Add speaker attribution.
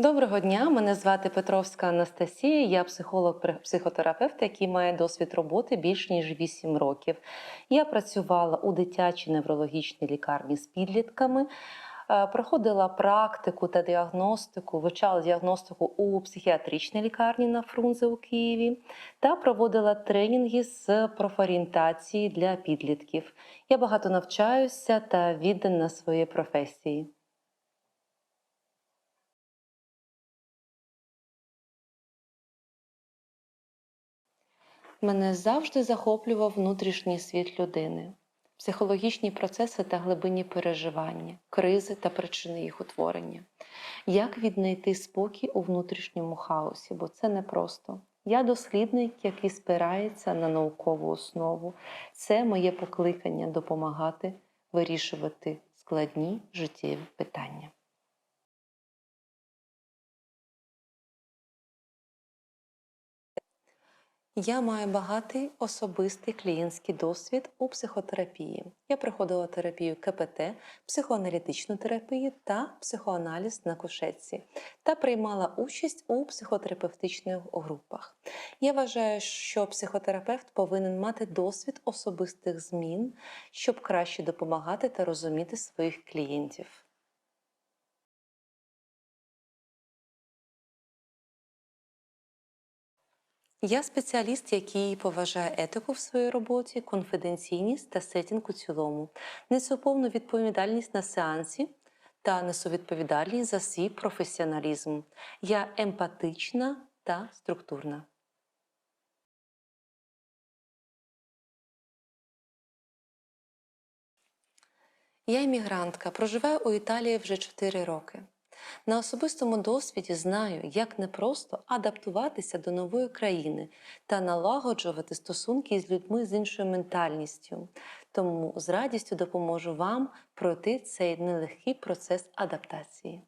Speaker 1: Доброго дня, мене звати Петровська Анастасія. Я психолог-психотерапевт, який має досвід роботи більш ніж 8 років. Я працювала у дитячій неврологічній лікарні з підлітками, е, проходила практику та діагностику, вивчала діагностику у психіатричній лікарні на Фрунзе у Києві та проводила тренінги з профорієнтації для підлітків. Я багато навчаюся та віддана своїй професії. Мене завжди захоплював внутрішній світ людини, психологічні процеси та глибинні переживання, кризи та причини їх утворення. Як віднайти спокій у внутрішньому хаосі, бо це непросто. Я дослідник, який спирається на наукову основу. Це моє покликання допомагати вирішувати складні життєві питання. Я маю багатий особистий клієнтський досвід у психотерапії. Я проходила терапію КПТ, психоаналітичну терапію та психоаналіз на кушетці та приймала участь у психотерапевтичних групах. Я вважаю, що психотерапевт повинен мати досвід особистих змін, щоб краще допомагати та розуміти своїх клієнтів. Я спеціаліст, який поважає етику в своїй роботі, конфіденційність та сетінг у цілому, несу повну відповідальність на сеансі та несу відповідальність за свій професіоналізм. Я емпатична та структурна. Я іммігрантка, проживаю у Італії вже 4 роки. На особистому досвіді знаю, як непросто адаптуватися до нової країни та налагоджувати стосунки з людьми з іншою ментальністю. Тому з радістю допоможу вам пройти цей нелегкий процес адаптації.